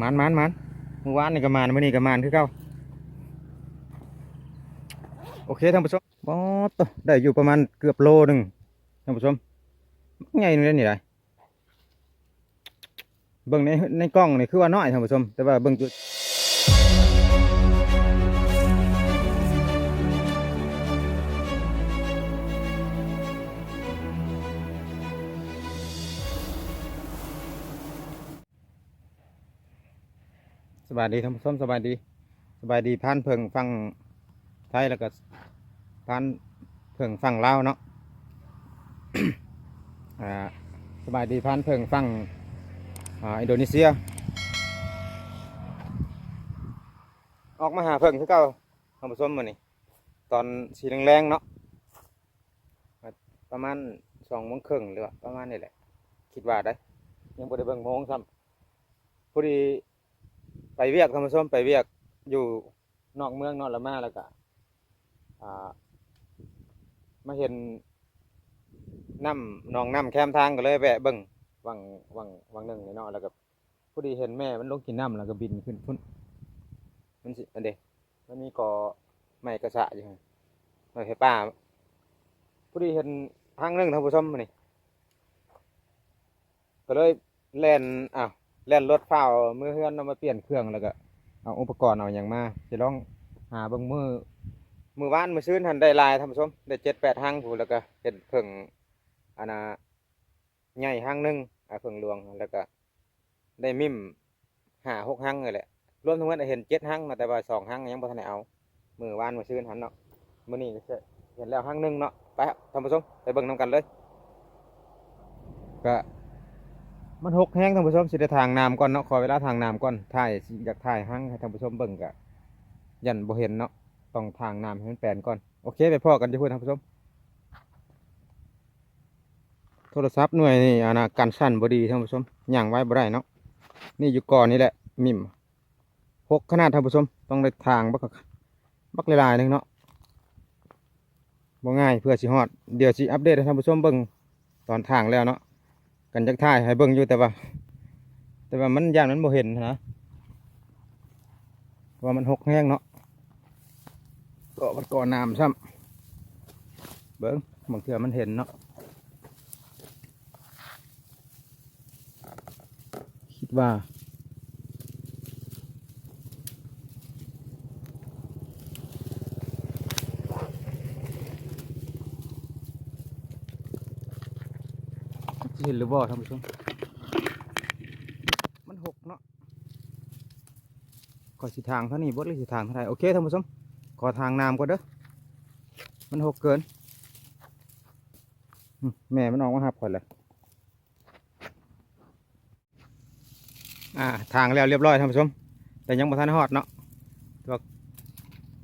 มันมันมันเมื่อวานนี่ก็มานมื่อนี้ก็มานคือเก่าโอเคท่านผู้ชมบอตได้อยู่ประมาณเกือบโลหนึ่งท่านผู้ชมไงนี่นี่ไรเบิ่งในในกล้องนี่คือว่าน้อยท่านผู้ชม แต่ว่าเบิ่งจุด บายดีท่านผู้ชมสบายดี สบายดีพานเพิงฟังไทยแล้วก็พานเพิงฟังลาวเนาะอ่าสบายดีพานเพิงฟังอินโดนีเซีย ออกมาหาเพิงคือเก่าท่านผู้ชมมื้อนี้ ตอนสีแรงๆเนาะประมาณสองโมงครึ่งหรือว่าประมาณนี้แหละ คิดว่าได้ ยังบ่ได้เบิ่งโมงซ้ำพอดี เวียกท่านผู้ชมไปเวียกอยู่นอกเมืองนอกละมาแล้วก็มาเห็นน้ำหนองน้ำแคมทางก็เลยแวะเบิ่งวังวังวังหนึ่งนี่เนาะแล้วก็พอดีเห็นแม่มันลงกินน้ำแล้วก็บินขึ้นพุ่นมันสิอันเดมันมีกอไม้กระสะอยู่หั่นไม้ไฟป่าพอดีเห็นทางหนึ่งท่านผู้ชมนี่ก็เลยแล่นอ้าว แล่นรถเฝ้าวมือเฮือนเอามาเปลี่ยนเครื่องแล้วก็เอาอุปกรณ์เอาอย่างมาจะลองหาเบิ่งมือมือวานมือซื้นหันได้ลายท่านผู้ชมได้เจ็ดแปดห้างผูนแล้วก็เห็นเพิ่งอันน่ะใหญ่ห้างหนึงอ่าเพิ่งหลวงแล้วก็ ได้มิมหาหกห้างเลยแหละรวมทั้งหมดเห็นเจ็ดห้างนะแต่ว่าสองห้างยังบ่ทันได้เอา มือวานมือซื้นหันเนาะมือนี้ก็สิเห็นแล้วห้างหนึ่งเนาะไปครับท่านผู้ชมไปเบิ่งนํกันเลยก็ มันหกแห้งท่านผู้ชมสิได้ทางน้ำก่อนเนาะขอเวลาทางน้ำก่อนถ่ายอยากถ่ายห้างให้ท่านผู้ชมเบิ่งก็ยันบ่เห็นเนาะต้องทางน้ำให้มันแปลนก่อนโอเคไปพ่อกันจะพูดท่านผู้ชมโทรศัพท์หน่วยนี่อานะการสั่นบอดีท่านผู้ชมย่างไว้บ่ได้เนาะนี่อยู่ก่อนนี่แหละมิมหกขนาดท่านผู้ชมต้องได้ทางบักบักลายๆหนึงเนาะบ่ง่ายเพื่อสิฮอดเดี๋ยวสิอัปเดตให้ท่านผู้ชมเบิ่งตอนทางแล้วเนาะ กันจักท่ายให้เบิ่งอยู่แต่ว่า แต่ว่ามันย่านมันบ่เห็นนะว่ามันหกแห้งเนาะก็มันก่อน้ำซ้ำเบิ้งบางเทื่อมันเห็นเนาะคิดว่า เห็นหรือบ่ท่านผู้ชมมันหกเนาะก่อสิทางเท่านี้บดหรือสิทางเท่าไหรโอเคท่านผู้ชมขอทางน้ำก่อนเด้อมันหกเกินอืมแม่มันออกมาหับก่อนเลยอ่าทางแล้วเรียบร้อยท่านผู้ชม แต่ยังบ่ทันฮอดเนาะตัว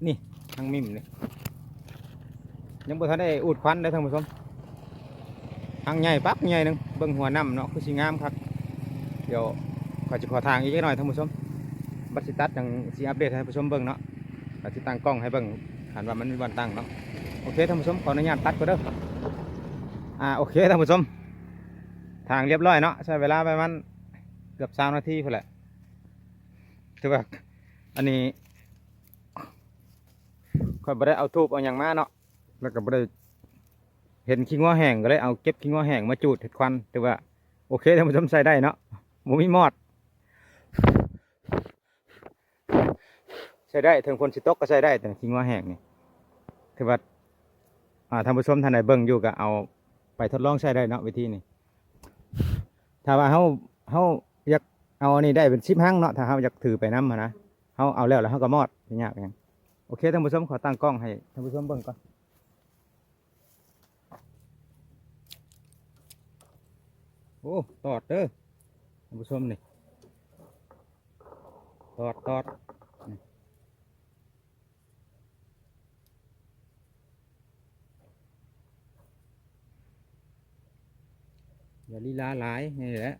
นี่ทางมิมนี่ยังบ่ทันได้อูดควันเลยท่านผู้ชม ทางใหญ่ปั๊บใหญ่หนึงเบิ่งหัวน้ำเนาะคือสิงามครับ เดี๋ยวขอจะขอทางอีกหน่อยท่านผู้ชมบัสิตัดยังสิอัปเดตให้ท่านผู้ชมเบิ่งเนาะอาจจะตั้งกล้องให้เบิ่งหันว่ามันมีวันตั้งเนาะโอเคท่านผู้ชมขออนุญาตตัดก็เด้ออ่าโอเคท่านผู้ชม ทางเรียบร้อยเนาะใช้เวลาประมาณเกือบสามนาทีพุ่นแหละถือว่าอันนี้ค่อยบ่ได้เอาทูบเอาอย่างมาเนาะแล้วก็บ่ได้ เห็นขี้งัวแห้งก็เลยเอาเก็บขี้งัวแห้งมาจูดเห็ดควันถือว่า โอเคท่านผู้ชมใส่ได้เนาะหมูมีมอดใช้ได้ถึงคนสิตกก็ใช้ได้แต่ทิ้งว่าแห้งนี่ถือว่าอ่าท่านผู้ชมท่านใดเบิ่งอยู่ก็เอาไปทดลองใช้ได้เนาะวิธีนี้ถ้าว่าเฮาเฮาอยากเอาอันนี้ได้เป็นชิปหั่งเนาะถ้าเฮาอยากถือไปน้ำนะเฮาเอาแล้วแล้วเฮาก็มอดไม่ยากหยังโอเคท่านผู้ชมขอตั้งกล้องให้ท่านผู้ชมเบิ่งก่อน โอ้ตอดเด้อท่านผู้ชมนี่ตอดตอดอย่าลีลาหลายนี่แหละ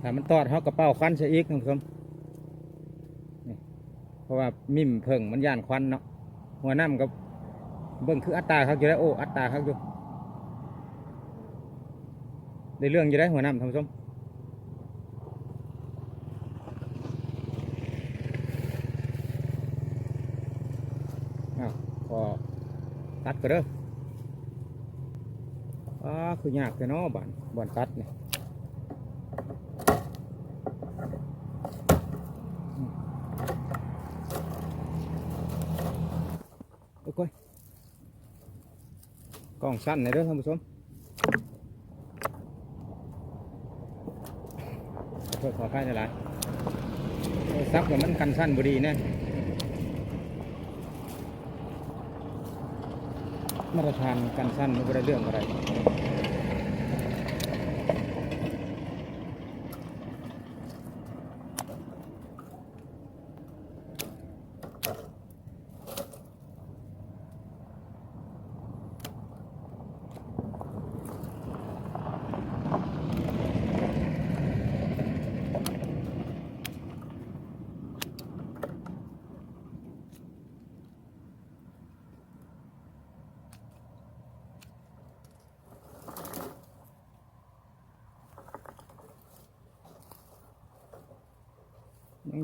ถ้ามันตอดเขากระเป๋าควันเสียอีกนผู้ชม เพราะว่ามิ่มเพิ่งมันย่านควันเนาะหัวน้ำกับเบิ่งคืออัตราครับอยู่ได้โอ้อัตราครับอยู่ได้เรื่องอยู่ได้หัวหน้ำท่านผู้ชมอ้าวก็ตัดก็เด้ออ้าคือยากแต่นาะบ้านบ่อนตัดเนี่ยโอ้ยกล้ องสั้นเลยเด้อท่านผู้ชมขอโทษขออภัยหลายๆโทรศัพท์กับมันกันสั้นบุดีแน่มาตรฐานกันสั้นไม่ได้เรื่องอะไร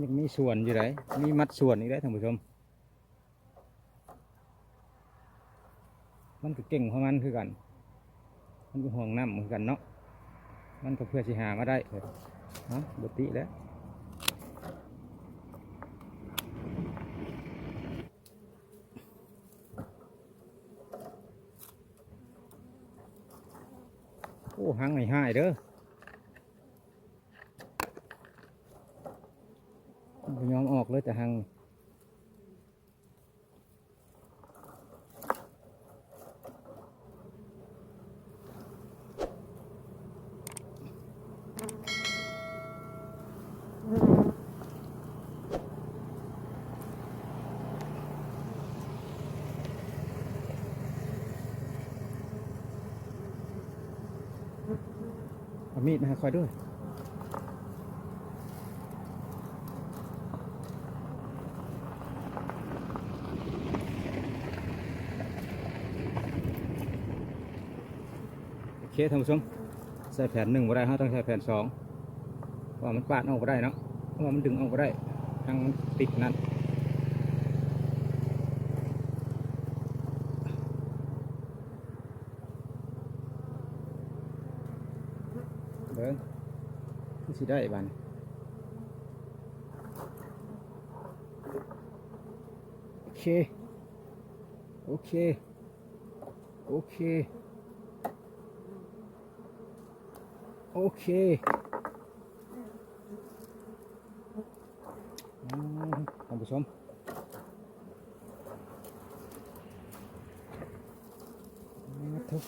ยังมีส่วนอยู่ไหนมีมัดส่วนอีกได้ท่านผู้ชม มันก็เก่งของมันคือกัน มันก็ห่วงน้ำเหมือนกันเนาะ มันก็เพื่อสิหามาได้เออฮะบติแล้วโอ้หังไม่หายเด้อ บ่ จะหังมีดมาคอยด้วย เคท่านผู้ชมใส่แผ่นหนึ่งบ่ได้ฮะต้องใส่แผ่นสองเพราะว่ามันปาดออกบ่ได้เนาะเพราะว่ามันดึงออกบ่ได้ทางติดนั่นเบิ้งสิได้บานโอเค โอเค โอเค โอเคอืมท่านผู้ชมมาทุก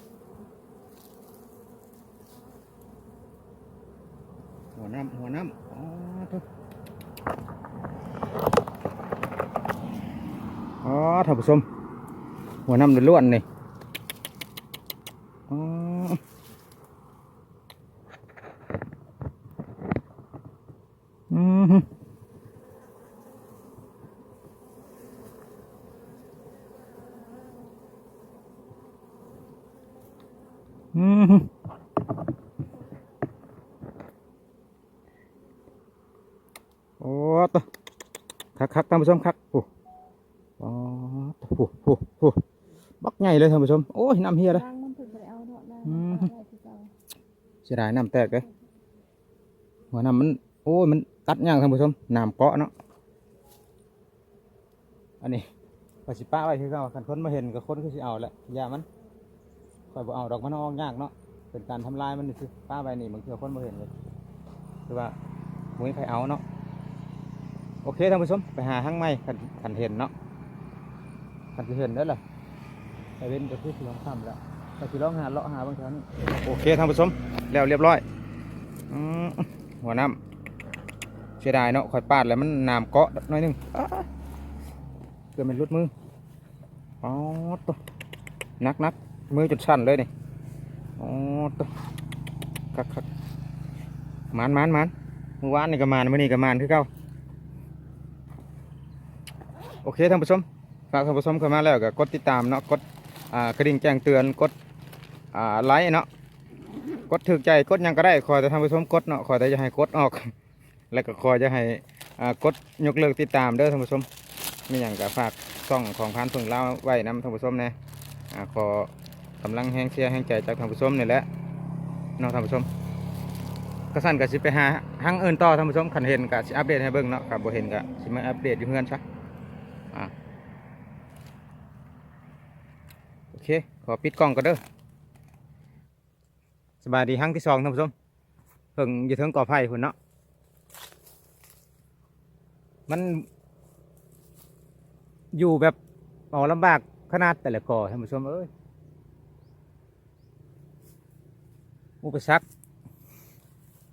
หัวน้ำหัวน้ำอ๋อทุกอ๋อท่านผู้ชมหัวน้ำล้วนๆนี่อ๋อ อืมฮึอืมฮึ โอ้ตัวคักคักๆท่านผู้ชมคักโอ้โอ้โหโอ้โหบักใหญ่เลยท่านผู้ชมโอ้ยน้ำเฮียเลยล้างมันถึงไปเอาเนาะได้อืมได้ที่เก่าเสียดายน้ำแตกเลยหัวน้ำมันโอ้ยมันกัดย่างท่านผู้ชมน้ำเกาะเนาะอันนี้ปสิป้าไว้คือเขาคันคนมาเห็นกับคนคือสิเอาแหละอย่ามันคอยบ่เอาดอกมันออกยากเนาะเป็นการทำลายมันนี่คือป้าไว้นี่บางทีคนมาเห็นเลยคือว่ามุ้ยใครเอาเนาะ โอเคท่านผู้ชมไปหาห้างไม้คันคันเห็นเนาะคันเห็นได้อล่ะไปเว้นกับที่สิลองทำแล้วไปสิลองหาเลาะหาบางแถวนี้โอเคท่านผู้ชมแล้วเรียบร้อยอหัวน้ำเสียดายเนาะข่อยปาดแล้วมันน้ำเกาะน่อยนึงเกิดเป็นรุดมืออ๋อตัวนักนักมือจุดสันเลยนี่อ๋อตัวคักคักมานมานมานเมื่อวานนี่ก็มานมื่อนี้ก็มานคือเก่า โอเคท่านผู้ชมฝากท่านผู้ชมเข้ามาแล้วก็กดติดตามเนาะกดกระดิ่งแจ้งเตือนกดไลค์เนาะกดถึกใจกดยังก็ได้คอยแต่ท่านผู้ชมกดเนาะคอยแต่จะให้กดออก แล้วก็คอยจะให้กดยกเลิกติดตามเด้อท่านผู้ชมไม่อย่างก็ฝากช่องของพันพึ่งเล่าไว้นํท่านผู้ชมแน่ขอกำลังแห้งเชียร์แห้งใจจากท่านผู้ชมนี่แหละเนาะท่านผู้ชมก็สั่นก็สิไปหาหังอื่นต่อท่านผู้ชมคันเห็นก็สิอัปเดตให้เบิ่งเนาะกับบ่เห็นก็สิมาอัปเดตอยู่เฮือนซะอ่าโอ เค ขอปิดกล้องก่อนเด้อสบายดีหังที่สองท่านผู้ชมเพิ่งอยู่เทิงก่อไผ่พุ่นเนาะมัน อยู่แบบเอาลำบากขนาดแต่ละก่อท่านผู้ชมเอ้ยอุปสรรค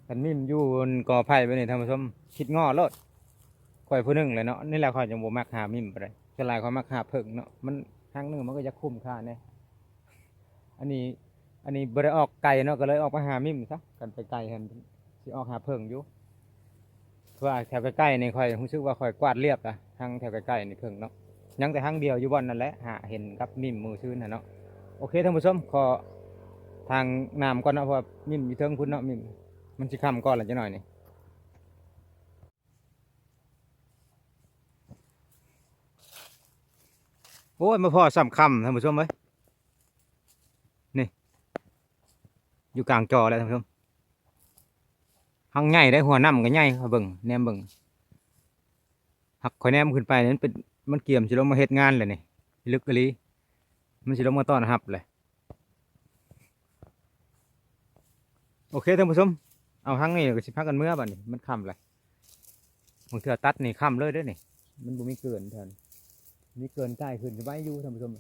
กันมิมอยู่บนก่อไผ่ไปนี่ท่านผู้ชมคิดง้อโลดข่อยผู้หนึงเลยเนาะนี่แหละข่อยจังบ่มักหามิมไปเลยส่วนหลายข่อยมักหาเพิ่งเนาะมัน ทางหนึ่งมันก็จะคุ้มค่าแน่อันนี้ อันนี้บ่ได้ออกไกลเนาะก็เลยออกมาหามิมซะกันไปไกลกันสิออกหาเพิ่งอยู่เพราะว่าแถวใกล้ๆนี่ค่อยรู้สึกว่าค่อยกวาดเรียบอะทางแถวใกล้ๆนี่เพิ่งเนาะยังแต่ทางเดียวอยู่บอนนั่นแหละหาเห็นกับมิมมือชื้นนะเนาะโอเคท่านผู้ชมขอทางน้ำก่อนเนาะเพราะมิมอยู่เทิงพุ่นเนาะมิมมันสิค่ำก่อนละจะหน่อยนี่ โอ้ยมาพอสำคำท่านผู้ชมเอ้ยนี่ อยู่กลางจอแล้วท่านผู้ชมหังใหญ่ได้หัวน้ำก็ใหญ่เบิ่งแนมเบิ่งหักข่อยแนมขึ้นไปนั้นเป็นมันเกี่ยมสิลงมาเฮ็ดงานเลยนี่ลึกกะลีมันสิลงมาต้อนรับเลยโอเคท่านผู้ชมเอาหังนี่ก็สิพักกันเมื่อบัดนี้มันค่ำเลยบางเทื่อตัดนี่ค่ำเลยด้อนี่มันบ่มีเกินเท่านั้น มีเกินใกล้ขึ้นสบายอยู่ท่านผู้ชม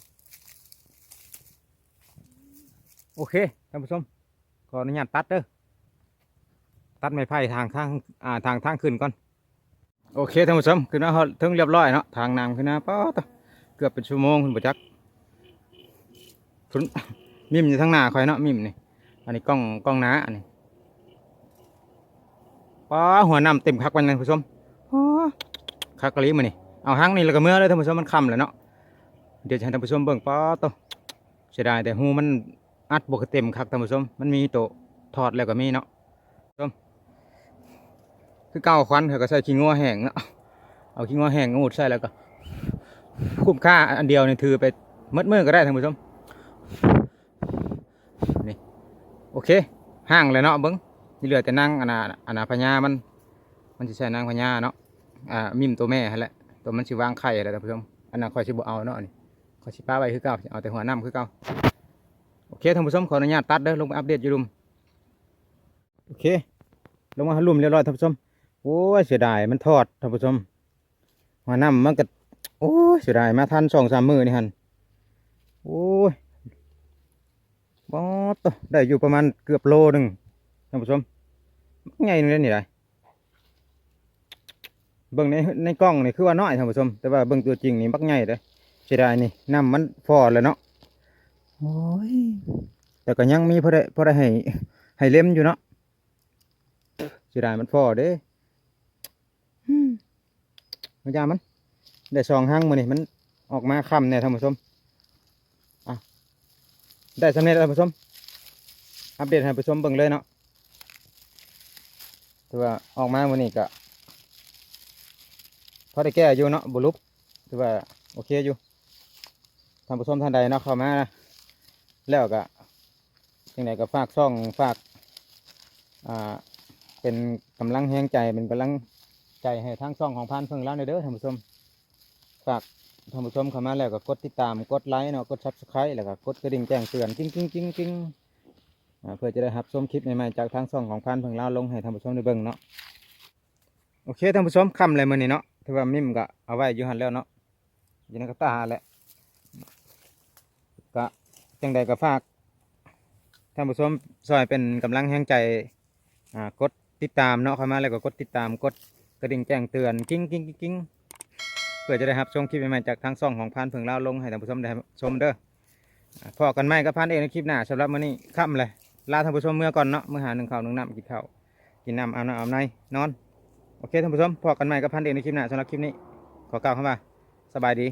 โอเคท่านผู้ชม ขออนุญาตตัดเด้อ ตัดไม้ไผ่ทางข้างอ่าทางทางขึ้นก่อน โอเคท่านผู้ชมขึ้นมาฮอดถึงเรียบร้อยเนาะ ทางน้ำขึ้นมาป๊อดเกือบเป็นชั่วโมงคุณประจักษ์มิมอยู่ทางหน้าคอยเนาะมิมนี่ อันนี้กล้องกล้องน้าอันนี้ป้าหัวน้ำเต็มคักวันนั้นผู้ชมคักกะลีมานี่ เอาหางนี่แล้วก็เมื่อเลยท่านผู้ชมมันค่ำแล้วเนาะเดี๋ยวจะให้ท่านผู้ชมเบิ่งป๊อโตเสียดายแต่หูมันอัดบวกเต็มคักท่านผู้ชมมันมีโตถอดแล้วก็มีเนาะชมคือเก้าควันเขาก็ใส่ขี้งัวแห้งเนาะเอาขี้งัวแห้งงูดใส่แล้วก็ คุ้มค่าอันเดียวนี่ถือไปมัดมือก็ได้ท่านผู้ชมนี่โอเคห่างเลยเนาะเบิ้งนี่เหลือแต่นั่งอันน่ะอันน่ะพญามัน มันจะใช้นางพญาเนาะอ่ามิมตัวแม่หั่นแหละ ตัวมันสิวางไข่อะไรท่านผู้ชมอันนั้นคอยสิบ่เอาเนาะนี่คอยสิป้าไว้คือเก่าเอาแต่หัวน้ำคือเก่าโอเคท่านผู้ชมขออนุญาตตัดเด้อลงไปอัปเดตอยู่รุมโอเคลงมาหลุ่มเรียบร้อยท่านผู้ชมโอ้ยเสียดายมันทอดท่านผู้ชมหัวน้ำมันก็โอ้ยเสียดายมาทันสองสามมือนี่ฮันโอ้ยบอสตัวได้อยู่ประมาณเกือบโลหนึ่งท่านผู้ชมใหญ่นี่นี่ได้ เบิ่งในในกล้องนี่คือว่าน้อยท่านผู้ชม แต่ว่าเบิ่งตัวจริงนี่บักใหญ่เลยเสียดายนี่น้ำมันฟอดเลยเนาะโอ้ยแต่ก็ยังมีพอได้พอได้ให้ให้เล่มอยู่เนาะเสียดายมันพอเด้อืมมันยามันได้สองห้างมือนี่มันออกมาค่ำเนี่ยท่านผู้ชมอะได้สำเร็จแล้วท่านผู้ชมอัปเดตให้ท่านผู้ชมเบิ่งเลยเนาะถือว่าออกมามือนี่ก็ พอได้แก้อยู่เนาะบุลุบถือว่าโอเคอยู่ท่านผู้ชมท่านใดเนาะเข้ามาแล้วก็ยังไงก็ฝากช่องฝากอ่าเป็นกำลังแห้งใจเป็นกำลังใจให้ทั้งซ่องของพันเพิ่งแล้วในเด้อท่านผู้ชมฝากท่านผู้ชมเข้ามาแล้วก็กดติดตามกดไลค์เนาะกดซับสไครต์แล้วก็กดกระดิ่งแจ้งเตือนกิ้งกิ้งกิ้งกิ้งอ่าเพื่อจะได้รับชมคลิปใหม่ๆจากทางซ่องของพันเพิ่งแล้วลงให้ท่านผู้ชมได้เบิ่งเนาะโอเคท่านผู้ชมคำเลยมือนี้เนาะ ถือว่ามิมก็เอาไว้อยู่หันแล้วเนาะอยู่ในกระตาแหละก็จังใดก็ฝากท่านผู้ชมซอยเป็นกำลังแห้งใจอ่ากดติดตามเนาะเข้ามาแล้วก็กดติดตามกดกระดิ่งแจ้งเตือนกิ้งกิ้งกิ้งกิ้งเพื่อจะได้รับชมคลิปใหม่ๆจากทางช่องของพันเพิ่งเล่าลงให้ท่านผู้ชมได้ชมเด้อพอกันไหมกับพันเองในคลิปหน้าสำหรับมื้อนี้ค่ำเลยลาท่านผู้ชมเมื่อก่อนเนาะเมื่อหาหนึ่งข้าวหนึ่งน้ำกินข้าวกินน้ำอาบน้ำอาบในนอน โอเคท่านผู้ชมพอกันใหม่กับพันเด็กในคลิปหน้าสำหรับคลิปนี้ ขอกล่าวคำว่าสบายดี